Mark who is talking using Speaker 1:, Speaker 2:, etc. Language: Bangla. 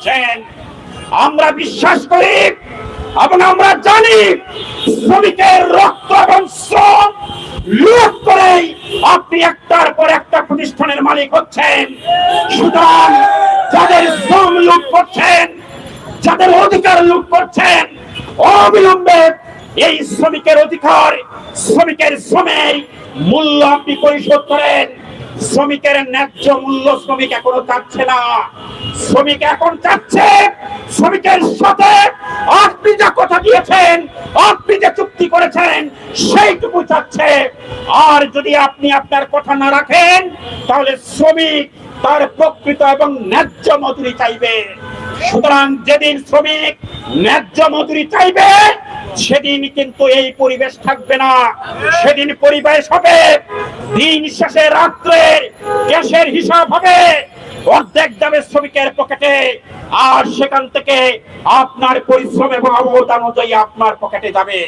Speaker 1: করছেন, আমরা বিশ্বাস করি এবং আমরা জানি শ্রমিকের রক্ত এবং শ্রম লুট করেই আপনি একটার পর একটা প্রতিষ্ঠানের মালিক হচ্ছেন। সুতরাং যাদের শ্রম লুট করছেন, যাদের অধিকার লুট করছেন, অবিলম্বে এই শ্রমিকের অধিকার, শ্রমিকের শ্রমের মূল্য আপনি পরিশোধ করেন। শ্রমিকের ন্যায্য মূল্য শ্রমিক এখনও চাচ্ছে না। শ্রমিক এখন চাচ্ছে, শ্রমিকের সাথে আপনি যা কথা দিয়েছেন, আপনি যে চুক্তি করেছেন, সেইটুকু চাচ্ছে। আর যদি আপনি আপনার কথা না রাখেন, তাহলে শ্রমিক তার প্রকৃত এবং ন্যায্য মজুরি চাইবে। সুতরাং যেদিন শ্রমিক ন্যায্য মজুরি চাইবে, সেদিন কিন্তু এই পরিবেশ থাকবে না। সেদিন পরিবেশ হবে দিন শেষে রাত্রে গ্যাসের হিসাব হবে। অর্ধেক দামের শ্রমিকের পকেটে। আর সেখান থেকে আপনার পরিশ্রম এবং অবদান অনুযায়ী আপনার পকেটে যাবে।